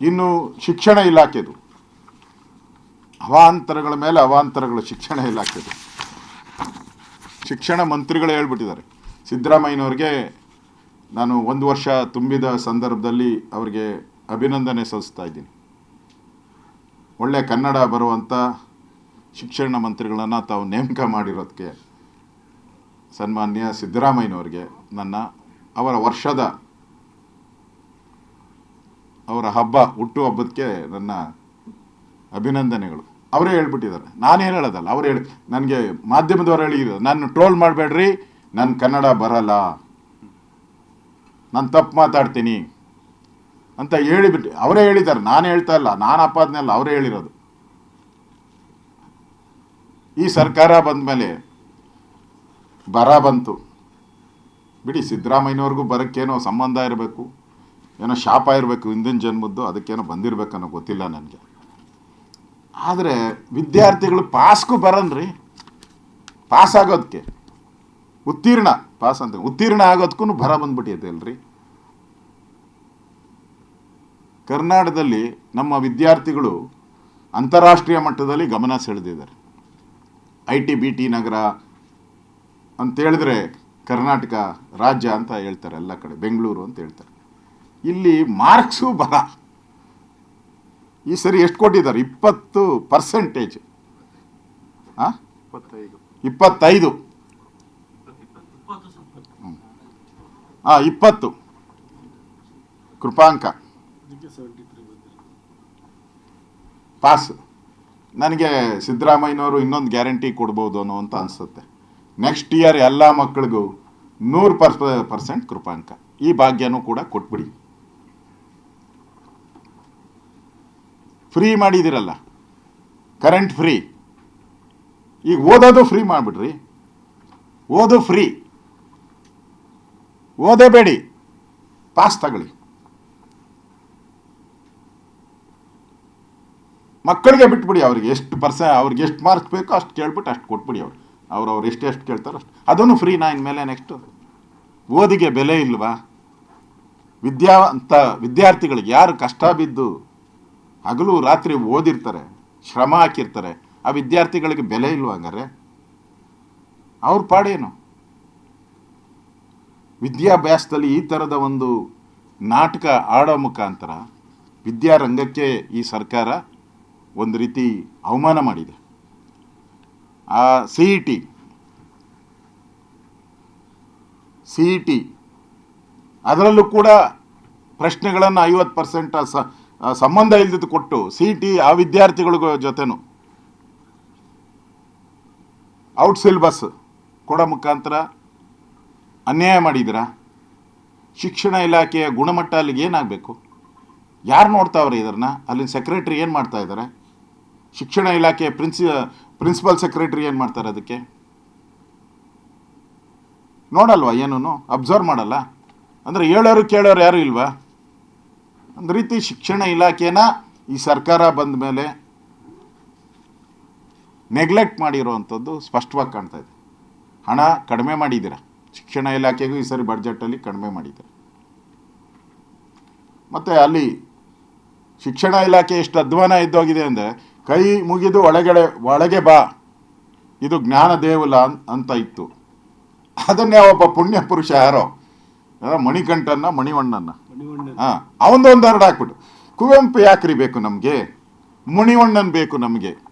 ಇನ್ನು ಶಿಕ್ಷಣ ಇಲಾಖೆದು. ಅವಾಂತರಗಳ ಮೇಲೆ ಅವಾಂತರಗಳು ಶಿಕ್ಷಣ ಇಲಾಖೆದು. ಶಿಕ್ಷಣ ಮಂತ್ರಿಗಳು ಹೇಳ್ಬಿಟ್ಟಿದ್ದಾರೆ. ಸಿದ್ದರಾಮಯ್ಯನವ್ರಿಗೆ ನಾನು ಒಂದು ವರ್ಷ ತುಂಬಿದ ಸಂದರ್ಭದಲ್ಲಿ ಅವರಿಗೆ ಅಭಿನಂದನೆ ಸಲ್ಲಿಸ್ತಾ ಇದ್ದೀನಿ. ಒಳ್ಳೆ ಕನ್ನಡ ಬರುವಂಥ ಶಿಕ್ಷಣ ಮಂತ್ರಿಗಳನ್ನು ತಾವು ನೇಮಕ ಮಾಡಿರೋದಕ್ಕೆ ಸನ್ಮಾನ್ಯ ಸಿದ್ದರಾಮಯ್ಯನವ್ರಿಗೆ ನನ್ನ ಅವರ ವರ್ಷದ ಅವರ ಹಬ್ಬ, ಹುಟ್ಟು ಹಬ್ಬಕ್ಕೆ ನನ್ನ ಅಭಿನಂದನೆಗಳು. ಅವರೇ ಹೇಳ್ಬಿಟ್ಟಿದ್ದಾರೆ. ನಾನೇನು ಹೇಳೋದಲ್ಲ, ಅವ್ರು ಹೇಳಿ, ನನಗೆ ಮಾಧ್ಯಮದವರು ಹೇಳಿದ್ರು ನಾನು ಟ್ರೋಲ್ ಮಾಡಬೇಡ್ರಿ ನನ್ನ ಕನ್ನಡ ಬರಲ್ಲ. ನಾನು ತಪ್ಪು ಮಾತಾಡ್ತೀನಿ. ಅಂತ ಹೇಳಿಬಿಟ್ಟು, ಅವರೇ ಹೇಳಿದ್ದಾರೆ. ನಾನು ಹೇಳ್ತಾ ಇಲ್ಲ, ನಾನು ಅಲ್ಲ ಅವರೇ ಹೇಳಿರೋದು. ಈ ಸರ್ಕಾರ ಬಂದ ಮೇಲೆ ಬರ ಬಂತು. ಬಿಡಿ, ಸಿದ್ದರಾಮಯ್ಯನವ್ರಿಗೂ ಬರೋಕ್ಕೇನೋ ಸಂಬಂಧ ಇರಬೇಕು. ಏನೋ ಶಾಪ ಇರಬೇಕು ಹಿಂದಿನ ಜನ್ಮದ್ದು, ಅದಕ್ಕೇನೋ ಬಂದಿರಬೇಕನ್ನೋ ಗೊತ್ತಿಲ್ಲ ನನಗೆ. ಆದರೆ ವಿದ್ಯಾರ್ಥಿಗಳು ಪಾಸ್ಗೂ ಬರನ್ರಿ ಪಾಸ್ ಆಗೋದಕ್ಕೆ ಉತ್ತೀರ್ಣ, ಪಾಸ್ ಅಂತ ಉತ್ತೀರ್ಣ ಆಗೋದಕ್ಕೂ ಬರ ಬಂದ್ಬಿಟ್ಟಿದೆ ಅಲ್ರಿ. ಕರ್ನಾಟಕದಲ್ಲಿ ನಮ್ಮ ವಿದ್ಯಾರ್ಥಿಗಳು ಅಂತಾರಾಷ್ಟ್ರೀಯ ಮಟ್ಟದಲ್ಲಿ ಗಮನ ಸೆಳೆದಿದ್ದಾರೆ. ಐ ಟಿ, ಬಿ ಟಿ ನಗರ ಅಂತೇಳಿದ್ರೆ ಕರ್ನಾಟಕ ರಾಜ್ಯ ಅಂತ ಹೇಳ್ತಾರೆ ಎಲ್ಲ ಕಡೆ, ಬೆಂಗಳೂರು ಅಂತ ಹೇಳ್ತಾರೆ. ಇಲ್ಲಿ ಮಾರ್ಕ್ಸು ಬರ. ಈ ಸರಿ ಎಷ್ಟು ಕೊಟ್ಟಿದ್ದಾರೆ? ಇಪ್ಪತ್ತು ಪರ್ಸೆಂಟೇಜ್. ಇಪ್ಪತ್ತೈದು. ಹಾಂ ಇಪ್ಪತ್ತು. ಕೃಪಾಂಕ. ಪಾಸ್. ನನಗೆ ಸಿದ್ದರಾಮಯ್ಯನವರು ಇನ್ನೊಂದು ಗ್ಯಾರಂಟಿ ಕೊಡ್ಬೋದು ಅನ್ನೋ ಅಂತ ಅನಿಸುತ್ತೆ. ನೆಕ್ಸ್ಟ್ ಇಯರ್ ಎಲ್ಲ ಮಕ್ಕಳಿಗೂ ನೂರು ಪರ್ಸ್, ಪರ್ಸೆಂಟ್ ಕೃಪಾಂಕ. ಈ ಭಾಗ್ಯನೂ ಕೂಡ ಕೊಟ್ಬಿಡಿ. ಫ್ರೀ ಮಾಡಿದಿರಲ್ಲ ಕರೆಂಟ್ ಫ್ರೀ ಈಗ ಓದೋದು ಫ್ರೀ ಮಾಡಿಬಿಡ್ರಿ ಓದು ಫ್ರೀ ಓದೇಬೇಡಿ. ಪಾಸ್ ತಗೊಳ್ಳಿ. ಮಕ್ಕಳಿಗೆ ಬಿಟ್ಬಿಡಿ ಅವ್ರಿಗೆ ಎಷ್ಟು ಪರ್ಸೆಂಟ್ ಅವ್ರಿಗೆ ಎಷ್ಟು ಮಾರ್ಕ್ಸ್ ಬೇಕೋ ಅಷ್ಟು ಕೇಳ್ಬಿಟ್ಟು ಅಷ್ಟು ಕೊಟ್ಬಿಡಿ ಅವ್ರು. ಅವ್ರು ಅವ್ರು ಎಷ್ಟು ಎಷ್ಟು ಕೇಳ್ತಾರೋ ಅಷ್ಟು. ಅದನ್ನು ಫ್ರೀನಾ ಇನ್ಮೇಲೆ ನೆಕ್ಸ್ಟು ಓದಿಗೆ ಬೆಲೆ ಇಲ್ವಾ? ವಿದ್ಯಾವಂತ ವಿದ್ಯಾರ್ಥಿಗಳಿಗೆ ಯಾರು ಕಷ್ಟ ಬಿದ್ದು ಹಗಲು ರಾತ್ರಿ ಓದಿರ್ತಾರೆ, ಶ್ರಮ ಹಾಕಿರ್ತಾರೆ, ಆ ವಿದ್ಯಾರ್ಥಿಗಳಿಗೆ ಬೆಲೆ ಇಲ್ವಾ ಹಂಗಾರೆ ಅವ್ರ ಪಾಡೇನು? ವಿದ್ಯಾಭ್ಯಾಸದಲ್ಲಿ ಈ ಥರದ ಒಂದು ನಾಟಕ ಆಡೋ ಮುಖಾಂತರ ವಿದ್ಯಾರಂಗಕ್ಕೆ ಈ ಸರ್ಕಾರ ಒಂದು ರೀತಿ ಅವಮಾನ ಮಾಡಿದೆ. ಆ C E T, C E T, ಅದರಲ್ಲೂ ಕೂಡ ಪ್ರಶ್ನೆಗಳನ್ನು ಐವತ್ತು ಪರ್ಸೆಂಟ್ ಸಂಬಂಧ ಇಲ್ದಿದ್ದು ಕೊಟ್ಟು ಸಿ ಟಿ ಆ ವಿದ್ಯಾರ್ಥಿಗಳ ಜೊತೆನೂ ಔಟ್ ಸಿಲೆಬಸ್ ಕೊಡೋ ಮುಖಾಂತರ ಅನ್ಯಾಯ ಮಾಡಿದಿರಾ ಶಿಕ್ಷಣ ಇಲಾಖೆಯ ಗುಣಮಟ್ಟ ಅಲ್ಲಿಗೆ ಏನಾಗಬೇಕು? ಯಾರು ನೋಡ್ತಾವ್ರೆ ಇದನ್ನ ಅಲ್ಲಿನ ಸೆಕ್ರೆಟ್ರಿ ಏನು ಮಾಡ್ತಾ ಇದ್ದಾರೆ ಶಿಕ್ಷಣ ಇಲಾಖೆಯ ಪ್ರಿನ್ಸಿ ಪ್ರಿನ್ಸಿಪಲ್ ಸೆಕ್ರೆಟ್ರಿ ಏನು ಮಾಡ್ತಾರೆ ಅದಕ್ಕೆ? ನೋಡಲ್ವಾ ಏನೂ ಅಬ್ಸರ್ವ್ ಮಾಡಲ್ಲ? ಅಂದರೆ ಹೇಳೋರು ಕೇಳೋರು ಯಾರು ಇಲ್ವಾ? ಒಂದು ರೀತಿ ಶಿಕ್ಷಣ ಇಲಾಖೆನ ಈ ಸರ್ಕಾರ ಬಂದ ಮೇಲೆ ನೆಗ್ಲೆಕ್ಟ್ ಮಾಡಿರೋವಂಥದ್ದು ಸ್ಪಷ್ಟವಾಗಿ ಕಾಣ್ತಾ ಇದೆ. ಹಣ ಕಡಿಮೆ ಮಾಡಿದ್ದೀರ? ಶಿಕ್ಷಣ ಇಲಾಖೆಗೂ ಈ ಸರಿ ಬಡ್ಜೆಟಲ್ಲಿ ಕಡಿಮೆ ಮಾಡಿದ್ದಾರೆ? ಮತ್ತು ಅಲ್ಲಿ ಶಿಕ್ಷಣ ಇಲಾಖೆ ಎಷ್ಟು ಅಧ್ವಾನ ಇದ್ದೋಗಿದೆ ಅಂದರೆ ಕೈ ಮುಗಿದು ಒಳಗಡೆ, ಒಳಗೆ ಬಾ, ಇದು ಜ್ಞಾನ ದೇವಲ ಅಂತ ಇತ್ತು. ಅದನ್ನೇ ಒಬ್ಬ ಪುಣ್ಯ ಪುರುಷ ಯಾರೋ ಮಣಿಕಂಠನ್ನ ಮಣಿವಣ್ಣನ. ಹಾಂ ಅವನದೊಂದು ಎರಡು ಹಾಕ್ಬಿಟ್ಟು. ಕುವೆಂಪು ಯಾಕ್ರಿ ಬೇಕು ನಮಗೆ? ಮಣಿವಣ್ಣನ್ ಬೇಕು ನಮಗೆ.